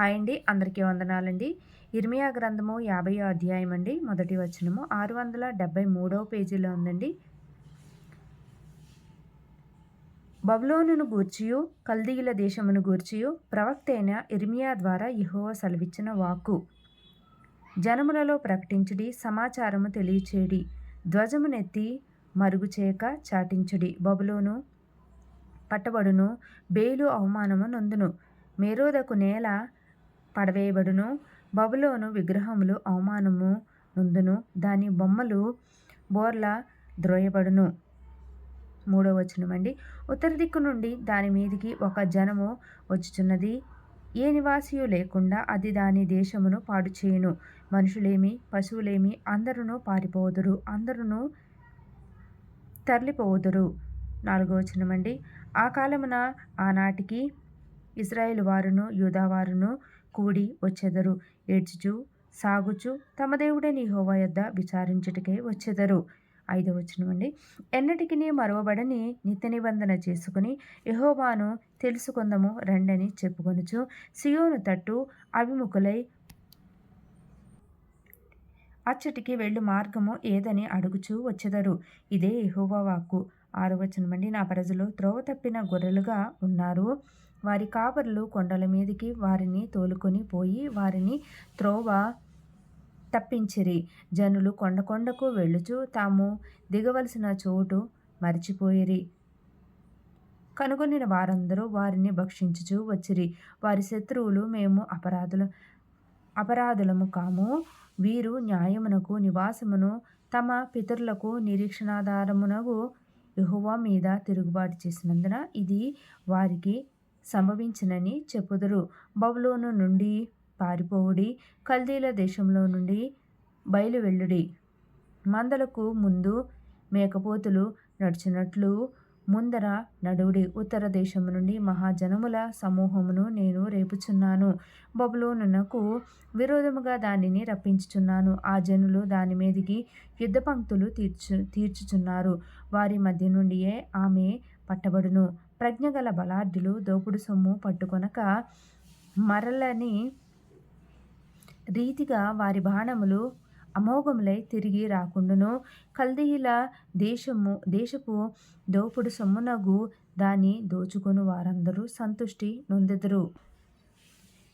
Hi అండి. అందరికీ వందనాలండి. ఇర్మియా గ్రంథము యాభై అధ్యాయం అండి. మొదటి వచనము ఆరు వందల డెబ్బై మూడవ పేజీలో ఉందండి. బబులోనును గూర్చియు కల్దీయుల దేశమును గూర్చియు ప్రవక్త అయిన ఇర్మియా ద్వారా ఇహో సెలవిచ్చిన వాక్కు. జనములలో ప్రకటించుడి సమాచారము తెలియచేడి ధ్వజమునెత్తి మరుగుచేక చాటించుడి. బబులోను పట్టబడును బేలు అవమానము నందును. మేరోదకు నేల పడవేయబడును. బబులోను విగ్రహములు అవమానము నుందును దాని బొమ్మలు బోర్ల ద్రోయబడును. మూడో వచనం అండి. ఉత్తర దిక్కు నుండి దాని మీదికి ఒక జనము వచ్చుచున్నది. ఏ నివాసియు లేకుండా అది దాని దేశమును పాడు చేయును మనుషులేమి పశువులేమి అందరూ పారిపోదురు అందరూ తరలిపోదురు. నాలుగో వచనం అండి. ఆ కాలమున ఆనాటికి ఇజ్రాయేల్ వారును యూదావారును కూడి వచ్చెదరు. ఏడ్చుచు సాగుచు తమ దేవుడే హోవా యొద్ద విచారించుటకే వచ్చెదరు. ఐదవ వచనం అండి ఎన్నటికి మరవబడని నిత్య నిబంధన చేసుకుని యహోవాను తెలుసుకుందాము రండని చెప్పుకొనుచు సియోను తట్టు అభిముఖులై అచ్చటికి వెళ్ళు మార్గము ఏదని అడుగుచూ వచ్చెదరు. ఇదే యహోవా వాక్కు. ఆరు అండి నా ప్రజలు త్రోవ తప్పిన గొర్రెలుగా ఉన్నారు. వారి కాపరులు కొండల మీదకి వారిని తోలుకొని పోయి వారిని త్రోవ తప్పించిరి. జనులు కొండ కొండకు వెళ్ళుచు తాము దిగవలసిన చోటు మరిచిపోయిరి. కనుగొనిన వారందరూ వారిని భక్షించుచు వచ్చిరి. వారి శత్రువులు మేము అపరాధులు అపరాధులము కాము. వీరు న్యాయమునకు నివాసమును తమ పితరులకు నిరీక్షణాధారమునకు యహువా మీద తిరుగుబాటు చేసినందున ఇది వారికి సంభవించినని చెప్పుదురు. బబులోను నుండి పారిపోవుడి కల్దీల దేశంలో నుండి బయలువెళ్ళుడి. మందలకు ముందు మేకపోతులు నడిచినట్లు ముందర నడువుడి. ఉత్తర దేశం నుండి మహాజనముల సమూహమును నేను రేపుచున్నాను. బబులోనునకు విరోధముగా దానిని రప్పించుచున్నాను. ఆ జనులు దాని మీదికి యుద్ధ పంక్తులు తీర్చు తీర్చుచున్నారు. వారి మధ్య నుండియే ఆమె పట్టబడును. ప్రజ్ఞగల బలాఢ్యులు దోపుడు సొమ్ము పట్టుకొనక మరలని రీతిగా వారి బాణములు అమోఘములై తిరిగి రాకుండును. కల్దీయుల దేశము దేశపు దోపుడు సొమ్మునగు దాన్ని దోచుకొని వారందరూ సంతుష్టి నొందెదరు.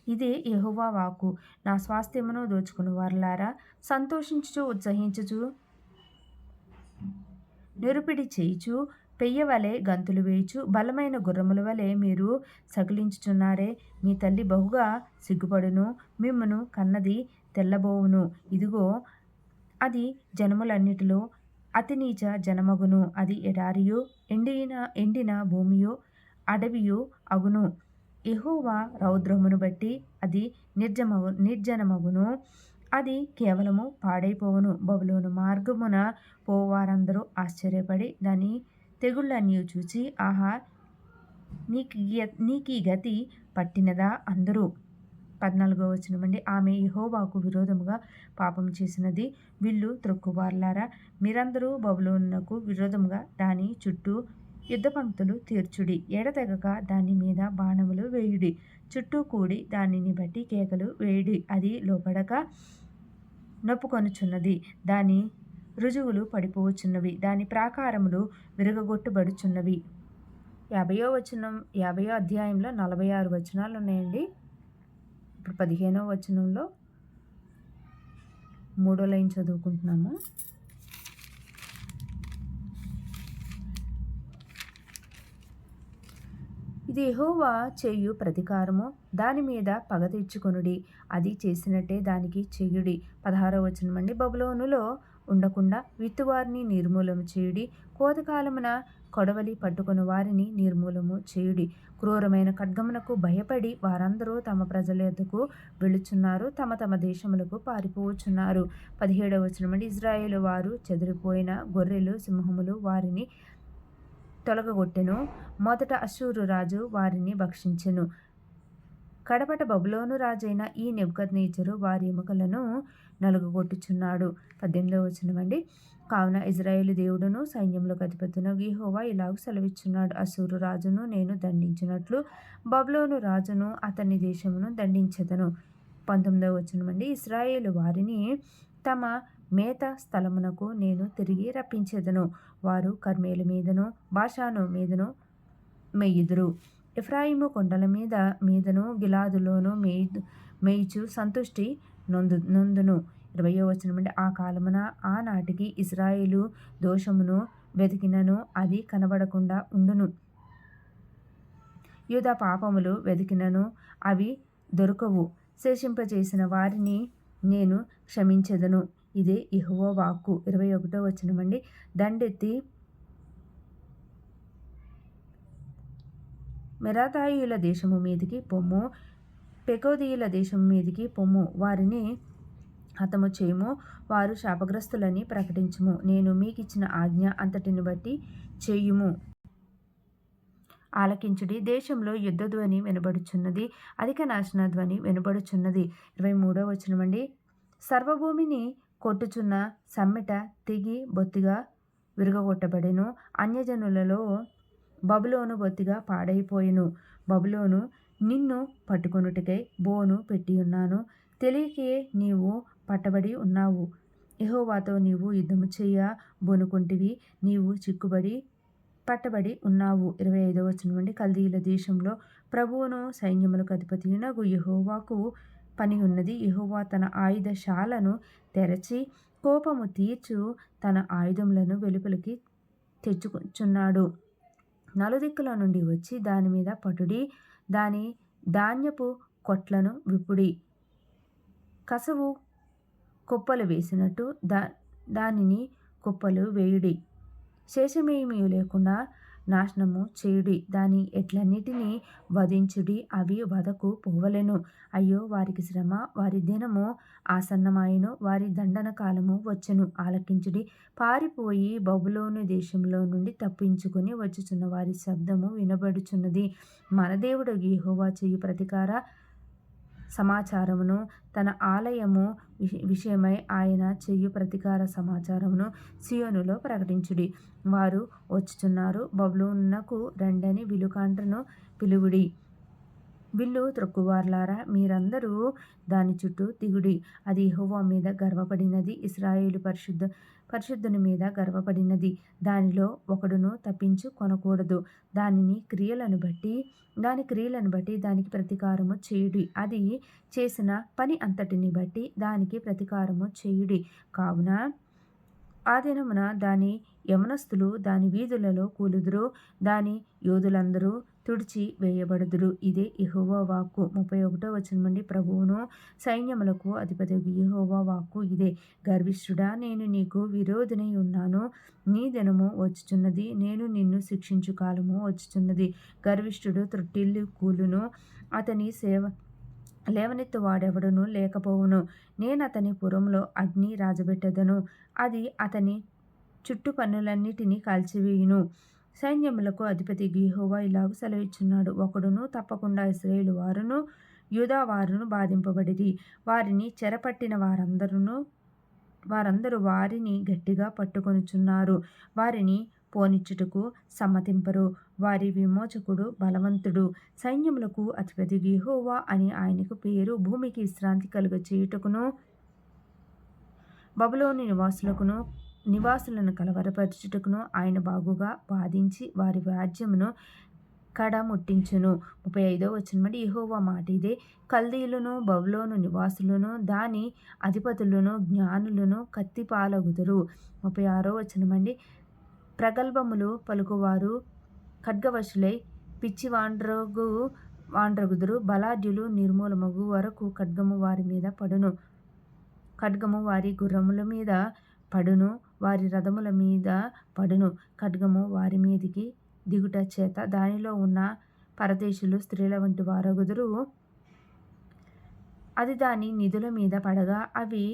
ఇదే యహువా వాకు నా స్వాస్థ్యమును దోచుకుని వారులారా. సంతోషించుచు ఉత్సహించుచు నిరుపిడి చేయుచు పెయ్య వలె గంతులు వేయచు బలమైన గుర్రముల వలె మీరు సగిలించుచున్నారే మీ తల్లి బహుగా సిగ్గుపడును మిమ్మను కన్నది తెల్లబోవును. ఇదిగో అది జనములన్నిటిలో అతి నీచ జనమగును. అది ఎడారియు ఎండిన ఎండిన భూమియు అడవియు అగును. ఎహోవా రౌద్రమును బట్టి అది నిర్జమగు నిర్జనమగును. అది కేవలము పాడైపోవును. బబులోను మార్గమున పోవారందరూ ఆశ్చర్యపడి దాని తెగుళ్ళన్నీ చూచి ఆహా నీకు నీకు గతి పట్టినదా అందరూ పద్నాలుగో వచనమండి ఆమె యహోవాకు విరోధముగా పాపం చేసినది వీళ్ళు త్రొక్కుబార్లారా మీరందరూ బబులోనునకు విరోధముగా దాని చుట్టూ యుద్ధ పంక్తులు తీర్చుడి. ఎడతెగక దాని మీద బాణములు వేయుడి. చుట్టూ కూడి దానిని బట్టి కేకలు వేయుడి. అది లోపడక నొప్పుకొనుచున్నది. దాని రుజువులు పడిపోవచ్చున్నవి దాని ప్రాకారములు విరగగొట్టుబడుచున్నవి. యాభయో వచనం యాభయో అధ్యాయంలో నలభై ఆరు వచనాలు ఉన్నాయండి. ఇప్పుడు పదిహేనో వచనంలో మూడో లైన్ చదువుకుంటున్నాము. ఇది ఎహోవా చేయు ప్రతీకారము. దాని మీద పగ తెచ్చుకొనుడి అది చేసినట్టే దానికి చెయ్యుడి పదహారో వచనం అండి బబులోనులో ఉండకుండా విత్తువారిని నిర్మూలము చేయుడి కోతకాలమున కొడవలి పట్టుకుని వారిని నిర్మూలము చేయుడి. క్రూరమైన ఖడ్గమునకు భయపడి వారందరూ తమ ప్రజల ఎద్దకు వెళుచున్నారు తమ తమ దేశములకు పారిపోవచ్చున్నారు పదిహేడవ వచనం ఇజ్రాయేల్ వారు చెదిరిపోయిన గొర్రెలు సింహములు వారిని తొలగగొట్టెను. మొదట అశూరు రాజు వారిని భక్షించెను. కడపట బబులోను రాజైన ఈ నెబుకద్నేజరు వారి ఎముకలను నలుగుగొట్టుచున్నాడు పద్దెనిమిదవ వచనమండి కావున ఇజ్రాయేల్ దేవుడును సైన్యంలో అధిపతును గీహోవా ఇలాగ సెలవిచ్చున్నాడు. అసూరు రాజును నేను దండించినట్లు బబులోను రాజును అతని దేశమును దండించదను. పంతొమ్మిదవ వచనమండి ఇస్రాయేల్ వారిని తమ మేత స్థలమునకు నేను తిరిగి రప్పించేదను. వారు కర్మేలు మీదను భాషాను మీదను మెయ్యుదురు ఎఫ్రాయిము కొండల మీద మీదను గిలాదులోను మేయు మేయిచు సంతుష్టి నొందు నొందును. ఇరవయో వచనం అంటే ఆ కాలమున ఆనాటికి ఇజ్రాయిలు దోషమును వెతికినను అది కనబడకుండా ఉండును. యూద పాపములు వెతికినను అవి దొరకవు. శేషింపజేసిన వారిని నేను క్షమించదను. ఇదే ఇహువో వాక్కు. ఇరవై ఒకటో వచనమండి దండెత్తి మెరాతాయుల దేశము మీదికి పొమ్ము. పెకోదీయుల దేశం మీదికి పొమ్ము. వారిని హతము చేయము. వారు శాపగ్రస్తులని ప్రకటించుము. నేను మీకు ఇచ్చిన ఆజ్ఞ అంతటిని బట్టి చేయుము. ఆలకించుడి. దేశంలో యుద్ధ ధ్వని వినబడుచున్నది. అధిక నాశన ధ్వని వినబడుచున్నది. ఇరవై మూడో వచనమండి సర్వభూమిని కొట్టుచున్న సమ్మెట తిగి బొత్తిగా విరగగొట్టబడెను. అన్యజనులలో బబులోను బొత్తిగా పాడైపోయెను. బబులోను నిన్ను పట్టుకొనుటకై బోను పెట్టి ఉన్నాను. తెలియకే నీవు పట్టబడి ఉన్నావు. యహోవాతో నీవు యుద్ధము చెయ్య బోనుకుంటివి. నీవు చిక్కుబడి పట్టబడి ఉన్నావు. ఇరవై ఐదవ వచనం నుండి కల్దీయుల దేశంలో ప్రభువును సైన్యములకు అధిపతి యహోవాకు పని ఉన్నది. యహోవా తన ఆయుధశాలను తెరచి కోపము తీర్చు తన ఆయుధములను వెలుపలికి తెచ్చుకున్నాడు నలుదిక్కుల నుండి వచ్చి దాని మీద పటుడి దాని ధాన్యపు కొట్లను విప్పుడి కసవు కుప్పలు వేసినట్టు దా దానిని కుప్పలు వేయుడి. శేషమేమీ లేకుండా నాశనము చేయుడి. దాని ఎట్లన్నిటినీ వధించుడి అవి వదకు పోవలెను. అయ్యో వారికి శ్రమ వారి దినము ఆసన్నమాయను వారి దండన కాలము వచ్చెను. ఆలకించుడి. పారిపోయి బబులోని దేశంలో నుండి తప్పించుకొని వచ్చుచున్న వారి శబ్దము వినబడుచున్నది. మన దేవుడు గీహోవా చెయ్యి ప్రతికార సమాచారమును తన ఆలయము విషయమై ఆయన చెయ్యు ప్రతీకార సమాచారమును సియోనులో ప్రకటించుడి. వారు వచ్చుచున్నారు. బబులోనునకు రండని విలుకాండ్రను పిలువుడి. విల్లు త్రొక్కువార్లారా? మీరందరూ దాని చుట్టూ దిగుడి అది యెహోవా మీద గర్వపడినది ఇస్రాయేలు పరిశుద్ధ పరిశుద్ధుని మీద గర్వపడినది. దానిలో ఒకడును తప్పించు కొనకూడదు. దానిని క్రియలను బట్టి దాని క్రియలను బట్టి దానికి ప్రతీకారము చేయుడి. అది చేసిన పని అంతటిని బట్టి దానికి ప్రతీకారము చేయుడి. కావున ఆ దినమున దాని యమనస్తులు దాని వీధులలో కూలుదురు దాని యోధులందరూ తుడిచి వేయబడుదురు. ఇదే ఇహోవా వాక్కు. ముప్పై ఒకటో వచ్చిన నుండి ప్రభువును సైన్యములకు అధిపతి యహోవా వాక్కు ఇదే. గర్విష్ఠుడా నేను నీకు విరోధినై ఉన్నాను. నీ దినము వచ్చుచున్నది. నేను నిన్ను శిక్షించు కాలము వచ్చుచున్నది. గర్విష్ఠుడు త్రొట్టిల్లు కూలును. అతని సేవ లేవనెత్తు వాడెవడును లేకపోవును. నేను అతని పురంలో అగ్ని రాజబెట్టదను. అది అతని చుట్టు పన్నులన్నిటినీ కాల్చివేయును. సైన్యములకు అధిపతి గీహోవా ఇలాగ సెలవిచ్చున్నాడు. ఒకడును తప్పకుండా ఇస్రాయేలు వారును యూదావారును బాధింపబడిరి. వారిని చెరపట్టిన వారందరూ వారందరూ వారిని గట్టిగా పట్టుకొనుచున్నారు. వారిని పోనిచ్చుటకు సమ్మతింపరు. వారి విమోచకుడు బలవంతుడు. సైన్యములకు అధిపతి గిహోవా అని ఆయనకు పేరు భూమికి విశ్రాంతి కలుగ చేయుటకును బబులోని నివాసులకును నివాసులను కలవరపరచుటకును ఆయన బాగుగా వాదించి వారి వ్యాజ్యమును కడముట్టించును. ముప్పై ఐదో వచ్చినమండి ఇహోవా మాట ఇదే. కల్దీలను బబులోను నివాసులను దాని అధిపతులను జ్ఞానులను కత్తిపాలగుదురు. ముప్పై ఆరో వచనమండి ప్రగల్భములు పలుకువారు ఖడ్గవశులై పిచ్చి వాండ్రగు వాండ్రగుదురు బలాఢ్యులు నిర్మూలమగు వరకు ఖడ్గము వారి మీద పడును. ఖడ్గము వారి గుర్రముల మీద పడును వారి రథముల మీద పడును. ఖడ్గము వారి మీదికి దిగుట చేత దానిలో ఉన్న పరదేశులు స్త్రీల వంటి వారగుదురు అది దాని నిధుల మీద పడగా అవి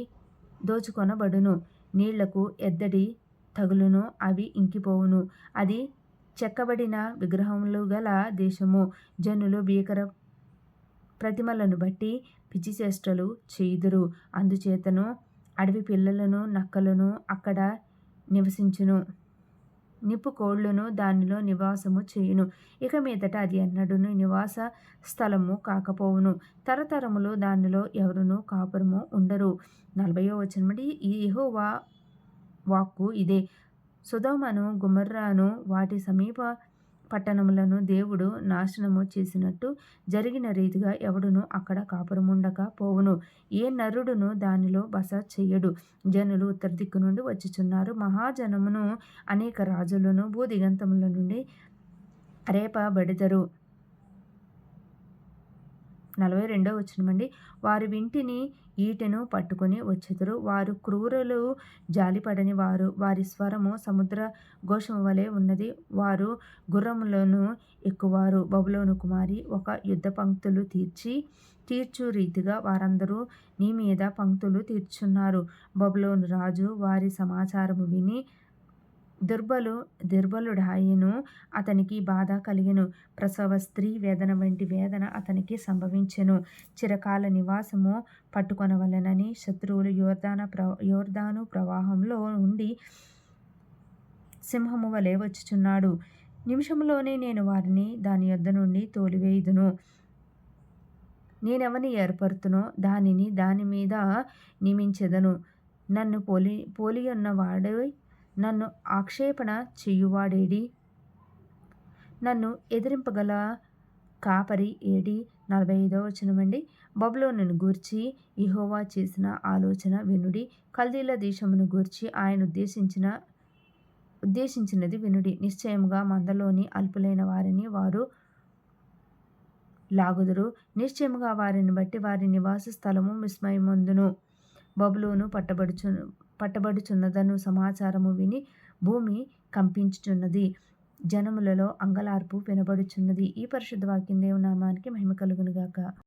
దోచుకొనబడును. నీళ్ళకు ఎద్దడి తగులును అవి ఇంకిపోవును. అది చెక్కబడిన విగ్రహములు గల దేశము. జనులు భీకర ప్రతిమలను బట్టి పిచ్చిచేష్టలు చేయుదురు. అందుచేతను అడవి పిల్లలను నక్కలను అక్కడ నివసించును. నిప్పు కోళ్ళను దానిలో నివాసము చేయును. ఇక మీదట అది ఎన్నడూను నివాస స్థలము కాకపోవును. తరతరములు దానిలో ఎవరునూ కాపురము ఉండరు. నలభయో వచనమటి ఈ యహోవా వాక్కు ఇదే. సుధోమను గుమర్రాను వాటి సమీప పట్టణములను దేవుడు నాశనము చేసినట్టు జరిగిన రీతిగా ఎవడును అక్కడ కాపురముండక పోవును. ఏ నరుడును దానిలో బస చెయ్యడు. జనులు ఉత్తర దిక్కు నుండి వచ్చుచున్నారు. మహాజనమును అనేక రాజులను భూదిగంతముల నుండి రేపబెడెదరు. నలభై రెండో వచనమండి వారు వింటిని ఈటెను పట్టుకొని వచ్చెదరు. వారు క్రూరులు జాలిపడని వారు. వారి స్వరము సముద్ర ఘోషం వలె ఉన్నది. వారు గుర్రములను ఎక్కువారు. బబులోను కుమారి ఒక యుద్ధ పంక్తులు తీర్చి తీర్చు రీతిగా వారందరూ నీ మీద పంక్తులు తీర్చున్నారు. బబులోను రాజు వారి సమాచారము విని దుర్బలు దుర్బలుడాయను అతనికి బాధ కలిగెను. ప్రసవ స్త్రీ వేదన వంటి వేదన అతనికి సంభవించెను. చిరకాల నివాసము పట్టుకొనవలెనని శత్రువులు యోర్దాన ప్ర యోర్దాను ప్రవాహంలో ఉండి సింహము వలె వచ్చుచున్నాడు. నిమిషంలోనే నేను వారిని దాని యొద్ద నుండి తోలివేయుదును. నేనెవని ఏర్పరుతునో దానిని దాని మీద నియమించెదను. నన్ను పోలి పోలియున్నవాడై నన్ను ఆక్షేపణ చెయ్యువాడేడి నన్ను ఎదిరింపగల కాపరి ఏడి? నలభై ఐదవ వచనమండి. బబులోనును గూర్చి ఇహోవా చేసిన ఆలోచన వినుడి. కల్దీల దేశమును గూర్చి ఆయన ఉద్దేశించిన ఉద్దేశించినది వినుడి. నిశ్చయముగా మందలోని అల్పులైన వారిని వారు లాగుదురు. నిశ్చయముగా వారిని బట్టి వారి నివాస స్థలము విస్మయమందును బబులోను పట్టబడుచు పట్టబడుచున్నదను సమాచారము విని భూమి కంపించుచున్నది. జనములలో అంగలార్పు వినబడుచున్నది. ఈ పరిశుద్ధ వాక్యం దేవునామానికి మహిమ కలుగునుగాక.